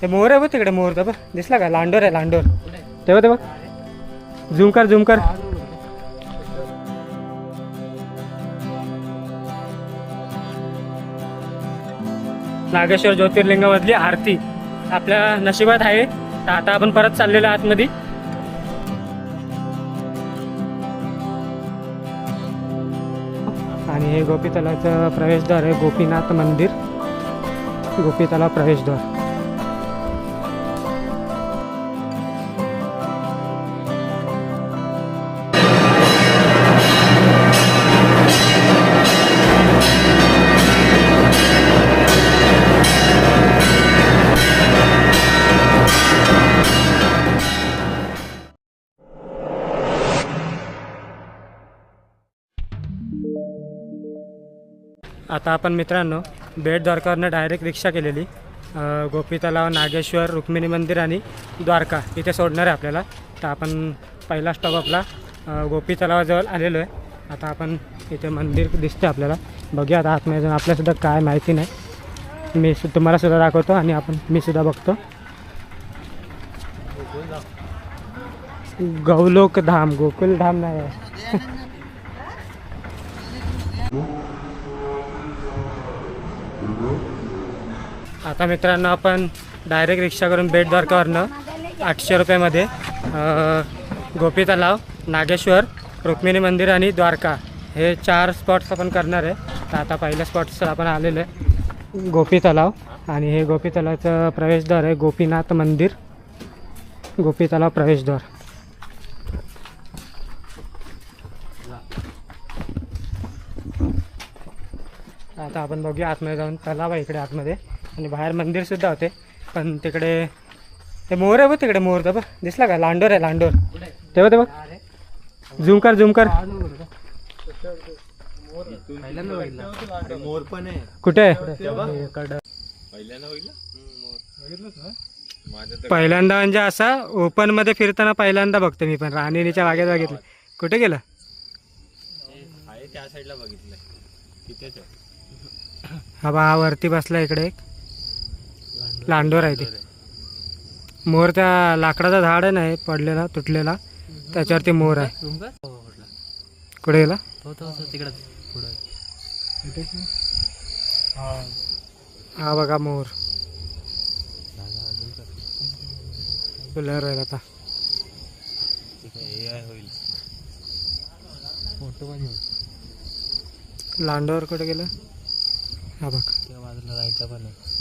ते मोर आहे बघ तिकडे मोर तर बघ दिसला का? लांडोर आहे लांडोर. तेव्हा ते बघ. झूम कर झूम कर. नागेश्वर ज्योतिर्लिंगामधली आरती आपल्या नशिबात आहे. तर आता आपण परत चाललेलो आतमध्ये. आणि हे गोपी तलावाचं प्रवेशद्वार आहे गोपीनाथ मंदिर. गोपी तलाव प्रवेशद्वार. आता आपण मित्रांनो बेट द्वारकावरनं डायरेक्ट रिक्षा केलेली गोपी तलाव नागेश्वर रुक्मिणी मंदिर आणि द्वारका इथे सोडणार आहे आपल्याला. तर आपण पहिला स्टॉप आपला गोपी तलावाजवळ आलेलो आहे. आता आपण इथे मंदिर दिसतं आपल्याला. बघूया आता आतमध्ये जाऊन आपल्यासुद्धा काय माहिती नाही. मी सु तुम्हाला सुद्धा दाखवतो आणि आपण मी सुद्धा बघतो. गौलोक धाम गोकुल धाम नाही आहे. आता मित्रांनो आपण डायरेक्ट रिक्षा करून बेट द्वारकावरनं आठशे रुपयामध्ये गोपी तलाव नागेश्वर रुक्मिणी मंदिर आणि द्वारका हे चार स्पॉट्स आपण करणार आहे. तर आता पहिल्या स्पॉट्सवर आपण आलेलो आहे. गोपी तलाव आणि हे गोपी तलावचं प्रवेशद्वार आहे गोपीनाथ मंदिर. गोपी तलाव प्रवेशद्वार. आता आपण बघूया आतमध्ये जाऊन तलाव आहे इकडे आतमध्ये. आणि बाहेर मंदिरसुद्धा होते. पण तिकडे ते मोर आहे बघ तिकडे मोर तर बघ. दिसला का? लांडोर आहे लांडोर. तेव्हा ते बघ. झुम कर झुम कर. मोर पण आहे कुठे आहे? पहिल्यांदा म्हणजे असा ओपनमध्ये फिरताना पहिल्यांदा बघतो मी पण. राणीच्या बागेत बघितलं कुठे गेलं? त्या साईडला बघितलं आहे हा बा वरती बसला इकडे एक. लांडोर आहे ते. मोर त्या लाकडाचा झाड आहे नाही पडलेला तुटलेला त्याच्यावरती मोर आहे. कुठे गेला? तिकडे. पुढे. हा बघा मोर. राहील आता. हे लांडोर कुठे गेलं? हा बघ. त्या बाजूला राहायचं पण आहे.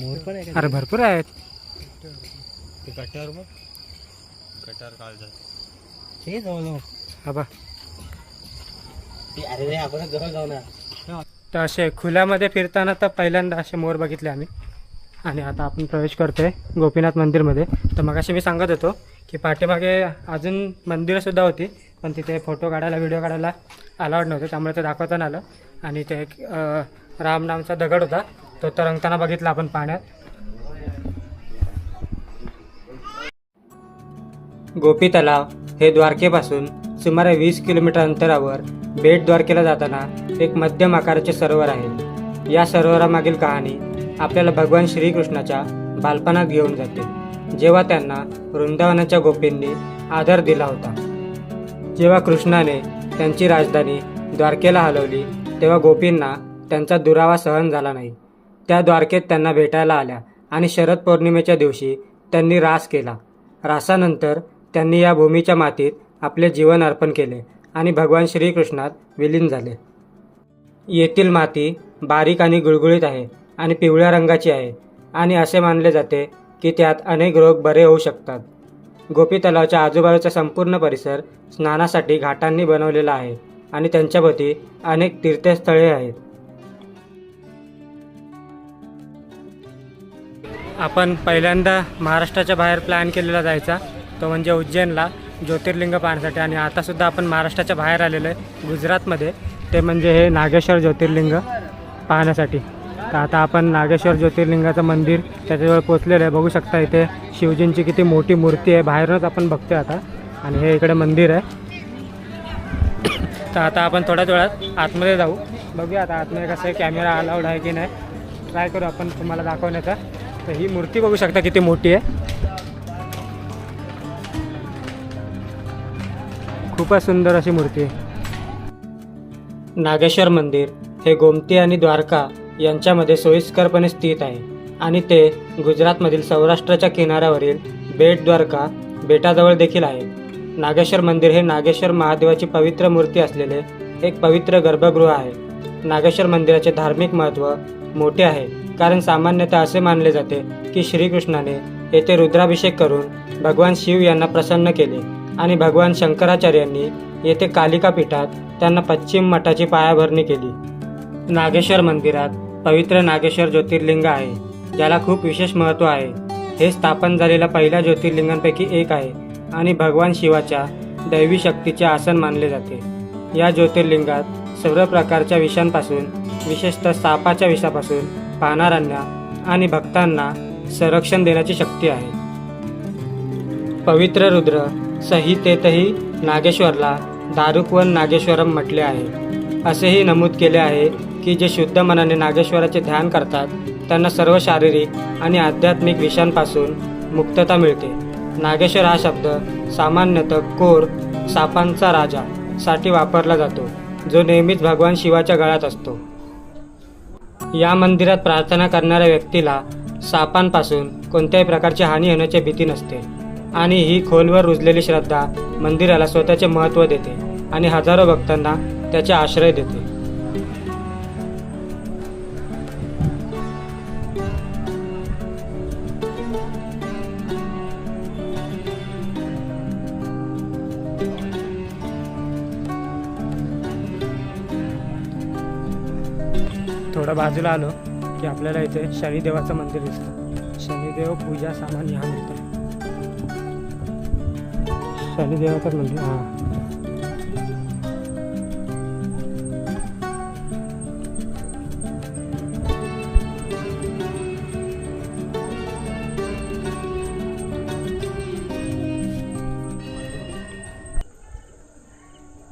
मोर पण आहे अरे भरपूर आहेत ते कट्ट्यावर बघ कट्ट्यावर काढतात हे जवळ जवळ हा बघ अरे आपण जवळ जाऊ ना तर असे खुल्यामध्ये फिरताना तर पहिल्यांदा असे मोर बघितले आम्ही. आणि आता आपण प्रवेश करतोय गोपीनाथ मंदिरमध्ये. तर मग मी सांगत होतो की पाठीमागे अजून मंदिरंसुद्धा होती. पण तिथे फोटो काढायला व्हिडिओ काढायला अलाउड नव्हतं त्यामुळे ते दाखवता नाही आलं. आणि ते एक रामनामचा दगड होता तो तरंगताना बघितला आपण पाण्यात. गोपी तलाव हे द्वारकेपासून सुमारे वीस किलोमीटर अंतरावर बेट द्वारकेला जाताना एक मध्यम आकाराचे सरोवर आहे. या सरोवरामागील कहाणी आपल्याला भगवान श्रीकृष्णाच्या बालपणात घेऊन जाते. जेव्हा त्यांना वृंदावनाच्या गोपींनी आदर दिला होता. जेव्हा कृष्णाने त्यांची राजधानी द्वारकेला हलवली तेव्हा गोपींना त्यांचा दुरावा सहन झाला नाही. त्या द्वारकेत त्यांना भेटायला आल्या आणि शरद पौर्णिमेच्या दिवशी त्यांनी रास केला. रासानंतर त्यांनी या भूमीच्या मातीत आपले जीवन अर्पण केले आणि भगवान श्रीकृष्णात विलीन झाले. येथील माती बारीक आणि गुळगुळीत आहे आणि पिवळ्या रंगाची आहे आणि असे मानले जाते की त्यात अनेक रोग बरे होऊ शकतात. गोपी तलावच्या आजूबाजूचा संपूर्ण परिसर स्नानासाठी घाटांनी बनवलेला आहे आणि त्यांच्याभोवती अनेक तीर्थस्थळे आहेत. आपण पहिल्यांदा महाराष्ट्राच्या बाहेर प्लॅन केलेला जायचा. तो म्हणजे उज्जैनला ज्योतिर्लिंग पाहण्यासाठी आणि आतासुद्धा आपण महाराष्ट्राच्या बाहेर आलेलो आहे गुजरातमध्ये. ते म्हणजे हे नागेश्वर ज्योतिर्लिंग पाहण्यासाठी. तर आता आपण नागेश्वर ज्योतिर्लिंगाचं मंदिर त्याच्याजवळ पोचलेलं आहे. बघू शकता इथे शिवजींची किती मोठी मूर्ती आहे. बाहेरूनच आपण बघतोय आता. आणि हे इकडे मंदिर आहे. तर आता आपण थोड्याच वेळात आतमध्ये जाऊ. बघूया आता आतमध्ये कसं आहे कॅमेरा अलाउड आहे की नाही. ट्राय करू आपण तुम्हाला दाखवण्याचा. तर ही मूर्ती बघू शकता किती मोठी आहे. खूपच सुंदर अशी मूर्ती आहे. नागेश्वर मंदिर हे गोमती आणि द्वारका यांच्यामध्ये सोयीस्करपणे स्थित आहे. आणि ते गुजरातमधील सौराष्ट्राच्या किनाऱ्यावरील बेट द्वारका बेटाजवळ देखील आहे. नागेश्वर मंदिर हे नागेश्वर महादेवाची पवित्र मूर्ती असलेले एक पवित्र गर्भगृह आहे. नागेश्वर मंदिराचे धार्मिक महत्त्व मोठे आहे. कारण सामान्यतः असे मानले जाते की श्रीकृष्णाने येथे रुद्राभिषेक करून भगवान शिव यांना प्रसन्न केले आणि भगवान शंकराचार्यांनी येथे कालिका पीठात त्यांना पश्चिम मठाची पायाभरणी केली. नागेश्वर मंदिरात पवित्र नागेश्वर ज्योतिर्लिंग आहे. ज्याला खूप विशेष महत्त्व आहे. हे स्थापन झालेल्या पहिल्या ज्योतिर्लिंगांपैकी एक आहे आणि भगवान शिवाच्या दैवी शक्तीचे आसन मानले जाते. या ज्योतिर्लिंगात सर्व प्रकारच्या विषांपासून विशेषतः सापाच्या विषापासून पाहणाऱ्यांना आणि भक्तांना संरक्षण देण्याची शक्ती आहे. पवित्र रुद्र संहितेतही नागेश्वरला दारुकवन नागेश्वरम म्हटले आहे. असेही नमूद केले आहे की जे शुद्ध मनाने नागेश्वराचे ध्यान करतात त्यांना सर्व शारीरिक आणि आध्यात्मिक विषयांपासून मुक्तता मिळते. नागेश्वर हा शब्द सामान्यतः कोर सापांचा राजा साठी वापरला जातो जो नेहमीच भगवान शिवाच्या गळ्यात असतो. या मंदिरात प्रार्थना करणाऱ्या व्यक्तीला सापांपासून कोणत्याही प्रकारची हानी होण्याची भीती नसते आणि ही खोलवर रुजलेली श्रद्धा मंदिराला स्वतःचे महत्त्व देते आणि हजारो भक्तांना त्याचे आश्रय देते. बाजूला आलो की आपल्याला इथे शनिदेवाचं मंदिर दिसतं. शनिदेव पूजा सामान ह्या मिळतं. शनिदेवाचं मंदिर हां.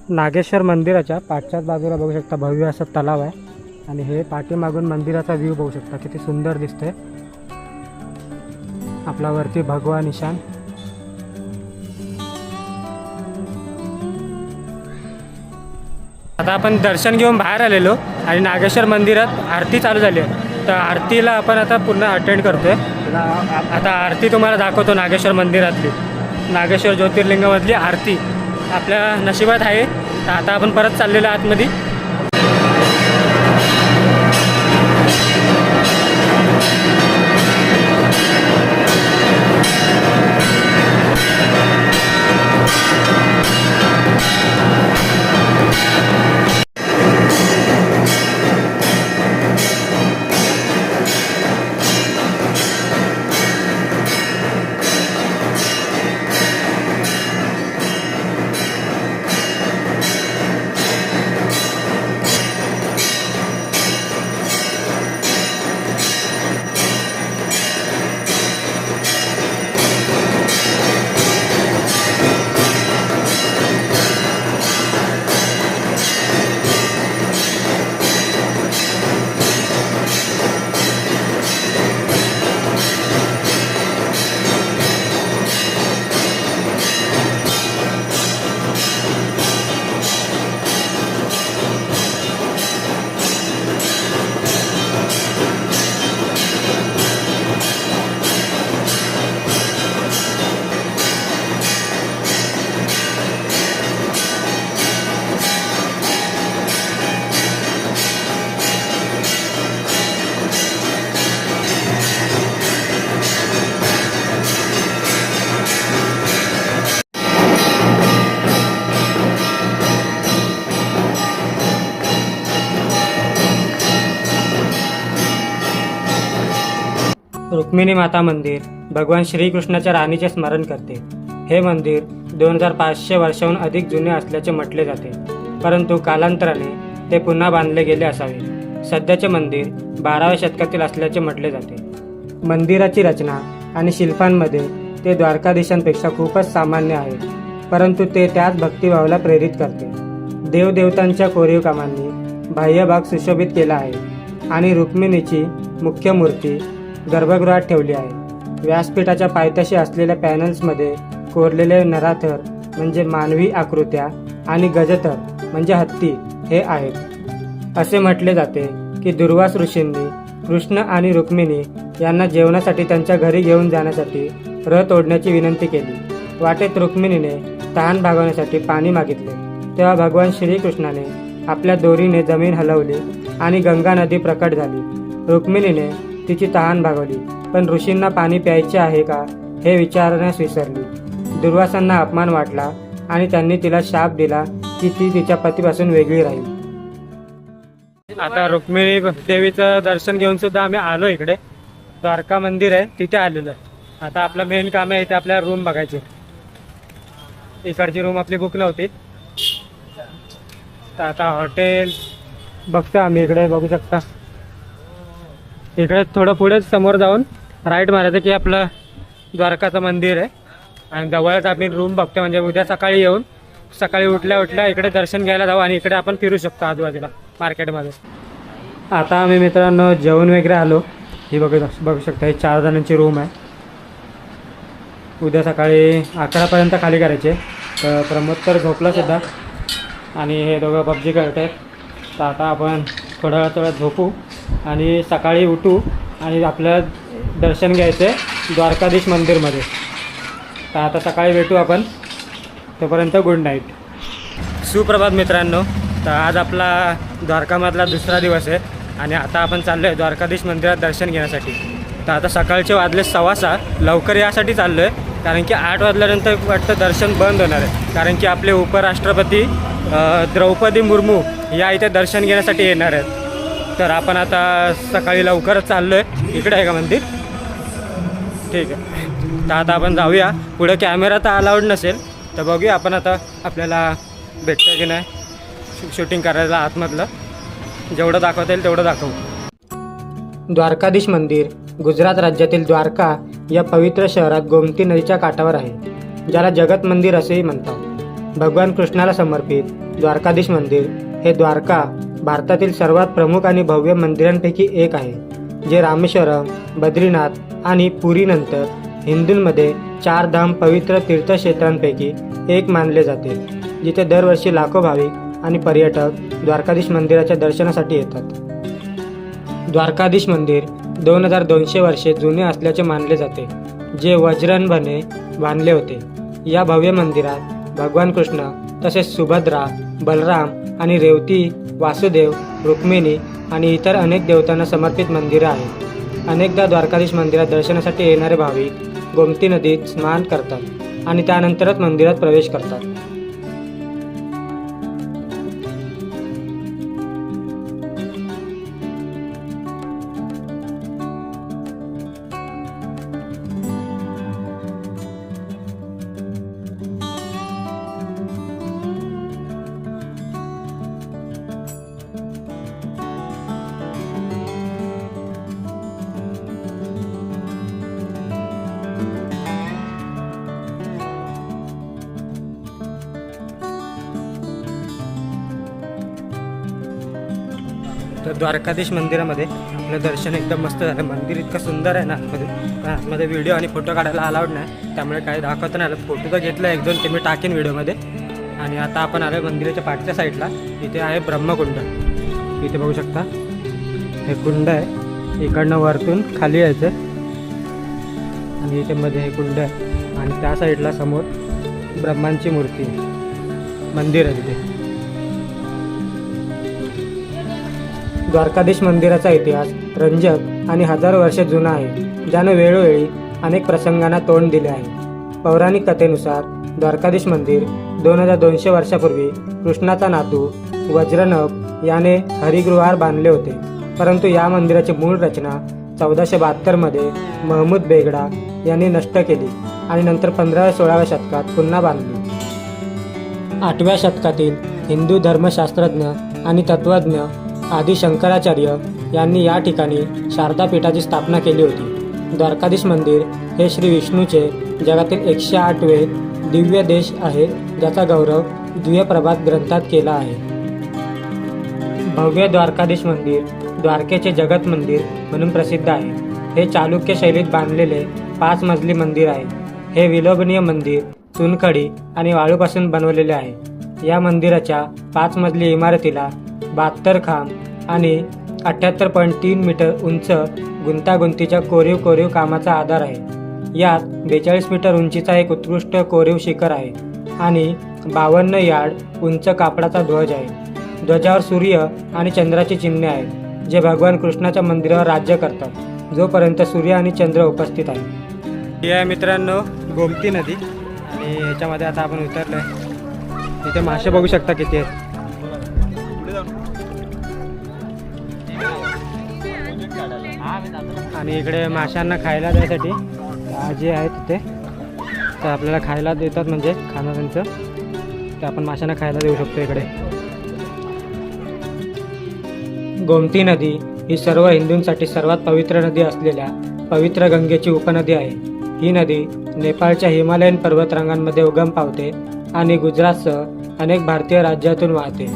नागेश्वर मंदिराच्या पाठच्याच बाजूला बघू शकता भव्य असा तलाव आहे. आणि हे पाठीमागून मंदिराचा व्ह्यू बघू शकता. किती सुंदर दिसतंय. आपला वरती भगवा निशान आता आपण दर्शन घेऊन बाहेर आलेलो आणि नागेश्वर मंदिरात आरती चालू झाली आहे. तर आरतीला आपण आता पूर्ण अटेंड करतोय. आता आरती तुम्हाला दाखवतो नागेश्वर मंदिरातली. नागेश्वर ज्योतिर्लिंगामधली आरती आपल्या नशिबात आहे. तर आता आपण परत चाललेलो आतमध्ये. रुक्मिणी माता मंदिर भगवान श्रीकृष्णाच्या राणीचे स्मरण करते. हे मंदिर दोन हजार पाचशे वर्षाहून अधिक जुने असल्याचे म्हटले जाते. परंतु कालांतराने ते पुन्हा बांधले गेले असावे. सध्याचे मंदिर बाराव्या शतकातील असल्याचे म्हटले जाते. मंदिराची रचना आणि शिल्पांमध्ये ते द्वारकाधीशांपेक्षा खूपच सामान्य आहे. परंतु ते त्याच भक्तिभावाला प्रेरित करते. देवदेवतांच्या कोरीव कामांनी बाह्य भाग सुशोभित केला आहे आणि रुक्मिणीची मुख्य मूर्ती गर्भगृहात ठेवली आहे. व्यासपीठाच्या पायथ्याशी असलेल्या पॅनल्समध्ये कोरलेले नराथर म्हणजे मानवी आकृत्या आणि गजथर म्हणजे हत्ती हे आहेत. असे म्हटले जाते की दुर्वास ऋषींनी कृष्ण आणि रुक्मिणी यांना जेवणासाठी त्यांच्या घरी घेऊन जाण्यासाठी रथ ओढण्याची विनंती केली. वाटेत रुक्मिणीने तहान भागवण्यासाठी पाणी मागितले. तेव्हा भगवान श्रीकृष्णाने आपल्या दोरीने जमीन हलवली आणि गंगा नदी प्रकट झाली. रुक्मिणीने तिची तहान भागवली. पण ऋषींना पाणी प्यायचे आहे का? हे विचारण्यास विसरली. दुर्वासांना अपमान वाटला आणि त्यांनी तिला शाप दिला की ती तिच्या पतीपासून वेगळी राहील. आता रुक्मिणी देवीचं दर्शन घेऊन सुद्धा आम्ही आलो इकडे. द्वारका मंदिर आहे तिथे आलेलो आहे. आता आपलं मेन काम आहे इथे आपल्या रूम बघायची. इकडची रूम आपली बुक नव्हती. तर आता हॉटेल बघतो आम्ही इकडे बघू शकता. इकडे थोडं पुढे समोर जाऊन राईट मारायचं की आपलं द्वारकाचं मंदिर आहे. आणि जवळच आम्ही रूम बघतो म्हणजे उद्या सकाळी येऊन सकाळी उठल्या उठल्या इकडे दर्शन घ्यायला जाऊ आणि इकडे आपण फिरू शकतो आजूबाजूला मार्केटमध्ये. आता आम्ही मित्रांनो जेवण वगैरे आलो. ही बघू बघू शकता ही चार जणांची रूम आहे. उद्या सकाळी अकरापर्यंत खाली करायचे. तर प्रमोद तर झोपला सुद्धा. आणि हे दोघं पबजी खेळत आहेत. तर आता आपण थोड्या वेळा थोडा झोपू. आणि सकाळी उठू आणि आपल्याला दर्शन घ्यायचं आहे द्वारकाधीश मंदिरमध्ये. तर आता सकाळी भेटू आपण. तोपर्यंत गुड नाईट सुप्रभात मित्रांनो. तर आज आपला द्वारकामधला दुसरा दिवस आहे आणि आता आपण चाललो आहे द्वारकाधीश मंदिरात दर्शन घेण्यासाठी. तर आता सकाळचे वाजले सव्वा सहा लवकर यासाठी चाललो आहे कारण की आठ वाजल्यानंतर वाटतं दर्शन बंद होणार आहे. कारण की आपले उपराष्ट्रपती द्रौपदी मुर्मू या इथे दर्शन घेण्यासाठी येणार आहेत. तर आपण आता सकाळी लवकरच चाललो आहे इकडे आहे का मंदिर? ठीक आहे. तर आता आपण जाऊया. पुढे कॅमेरा तर अलाउड नसेल तर बघूया आपण आता आपल्याला भेटतं की नाही. शूटिंग करायला आतमधलं. जेवढं दाखवता येईल तेवढं दाखवू. द्वारकाधीश मंदिर गुजरात राज्यातील द्वारका या पवित्र शहरात गोमती नदीच्या काठावर आहे ज्याला जगत मंदिर असेही म्हणतात. भगवान कृष्णाला समर्पित द्वारकाधीश मंदिर हे द्वारका भारतातील सर्वात प्रमुख आणि भव्य मंदिरांपैकी एक आहे जे रामेश्वरम बद्रीनाथ आणि पुरीनंतर हिंदूंमध्ये चार धाम पवित्र तीर्थक्षेत्रांपैकी एक मानले जाते जिथे दरवर्षी लाखो भाविक आणि पर्यटक द्वारकाधीश मंदिराच्या दर्शनासाठी येतात. द्वारकाधीश मंदिर दोन हजार दोनशे वर्षे जुने असल्याचे मानले जाते जे वज्रनभने बांधले होते. या भव्य मंदिरात भगवान कृष्ण तसेच सुभद्रा बलराम आणि रेवती वासुदेव रुक्मिणी आणि इतर अनेक देवतांना समर्पित मंदिरं आहेत. अनेकदा द्वारकाधीश मंदिरात दर्शनासाठी येणारे भाविक गोमती नदीत स्नान करतात आणि त्यानंतरच मंदिरात प्रवेश करतात. तर द्वारकाधीश मंदिरामध्ये आपलं दर्शन एकदम मस्त झालं. मंदिर इतकं सुंदर आहे ना. आतमध्ये पण आतमध्ये व्हिडिओ आणि फोटो काढायला अलाउड नाही. त्यामुळे काही दाखवत नाही आलं. फोटो तर घेतला एक दोन ते मी टाकेन व्हिडिओमध्ये आणि आता आपण आलो मंदिराच्या पाठच्या साईडला इथे आहे ब्रह्मकुंड. इथे बघू शकता. हे कुंड आहे. इकडनं वरतून खाली यायचं आणि इथे मध्ये हे कुंड आहे. आणि त्या साईडला समोर ब्रह्मांची मूर्ती आहे. मंदिर आहे तिथे. द्वारकाधीश मंदिराचा इतिहास रंजक आणि हजारो वर्षे जुना आहे ज्यानं वेळोवेळी अनेक प्रसंगांना तोंड दिले आहे. पौराणिक कथेनुसार द्वारकाधीश मंदिर दोन हजार दोनशे वर्षापूर्वी कृष्णाचा नातू वज्रनभ याने हरिगृहार बांधले होते. परंतु या मंदिराची मूळ रचना चौदाशे बहात्तरमध्ये महमूद बेगडा यांनी नष्ट केली आणि नंतर पंधराव्या सोळाव्या शतकात पुन्हा बांधली. आठव्या शतकातील हिंदू धर्मशास्त्रज्ञ आणि तत्त्वज्ञ आदी शंकराचार्य यांनी या ठिकाणी शारदा पीठाची स्थापना केली होती. द्वारकाधीश मंदिर हे श्री विष्णूचे जगातील एकशे आठवे दिव्य देश आहे ज्याचा गौरव दु्यप्रभात ग्रंथात केला आहे. भव्य द्वारकाधीश मंदिर द्वारकेचे जगत मंदिर म्हणून प्रसिद्ध आहे. हे चालुक्य शैलीत बांधलेले पाच मजली मंदिर आहे. हे विलोभनीय मंदिर चुनखडी आणि वाळूपासून बनवलेले आहे. या मंदिराच्या पाच मजली इमारतीला बहात्तर खांब आणि अठ्ठ्याहत्तर पॉईंट तीन मीटर उंच गुंतागुंतीच्या कोरीव कोरीव कामाचा आधार आहे. यात बेचाळीस मीटर उंचीचा एक उत्कृष्ट कोरीव शिखर आहे आणि बावन्न यार्ड उंच कापडाचा ध्वज आहे. ध्वजावर सूर्य आणि चंद्राची चिन्हे आहेत जे भगवान कृष्णाच्या मंदिरावर राज्य करतात जोपर्यंत सूर्य आणि चंद्र उपस्थित आहे या मित्रांनो गोमती नदी. आणि याच्यामध्ये आता आपण उतरलो आहे इथे मासे बघू शकता किती आहेत. आणि इकडे माशांना खायला द्यायसाठी जे आहे तिथे तर आपल्याला खायला देतात म्हणजे खाणं त्यांचं. ते आपण माशांना खायला देऊ शकतो इकडे. गोमती नदी ही सर्व हिंदूंसाठी सर्वात पवित्र नदी असलेल्या पवित्र गंगेची उपनदी आहे. ही नदी नेपाळच्या हिमालयन पर्वतरांगांमध्ये उगम पावते आणि गुजरातसह अनेक भारतीय राज्यातून वाहते.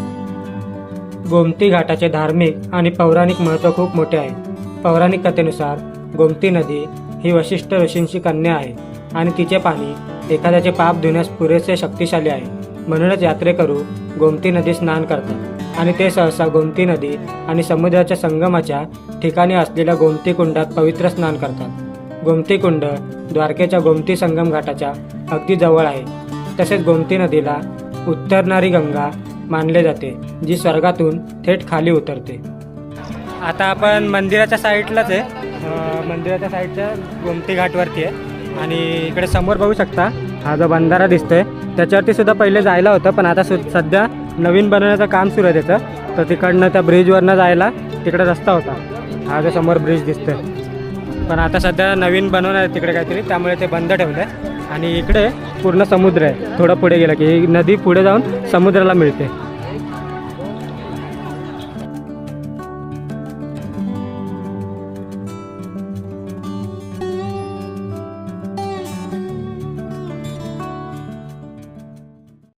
गोमती घाटाचे धार्मिक आणि पौराणिक महत्त्व खूप मोठे आहे. पौराणिक कथेनुसार गोमती नदी ही वशिष्ठ ऋषींची कन्या आहे आणि तिचे पाणी एखाद्याचे पाप धुण्यास पुरेसे शक्तिशाली आहे. म्हणूनच यात्रेकरू गोमती नदी स्नान करतात आणि ते सहसा गोमती नदी आणि समुद्राच्या संगमाच्या ठिकाणी असलेल्या गोमती कुंडात पवित्र स्नान करतात. गोमती कुंड द्वारकेच्या गोमती संगम घाटाच्या अगदी जवळ आहे. तसेच गोमती नदीला उत्तरणारी गंगा मानले जाते जी स्वर्गातून थेट खाली उतरते. आता आपण मंदिराच्या साईडलाच आहे. मंदिराच्या साईडच्या गोमती घाटवरती आहे. आणि इकडे समोर बघू शकता हा जो बंधारा दिसतोय त्याच्यावरती सुद्धा पहिले जायला होतं पण आता सु सध्या नवीन बनवण्याचं काम सुरू आहे त्याचं. तर तिकडनं त्या ब्रिजवरनं जायला तिकडे रस्ता होता. हा जो समोर ब्रिज दिसतोय. पण आता सध्या नवीन बनवणार आहे तिकडे काहीतरी त्यामुळे ते बंद ठेवलं आहे आणि इकडे पूर्ण समुद्र आहे. थोडं पुढे गेलं की नदी पुढे जाऊन समुद्राला मिळते.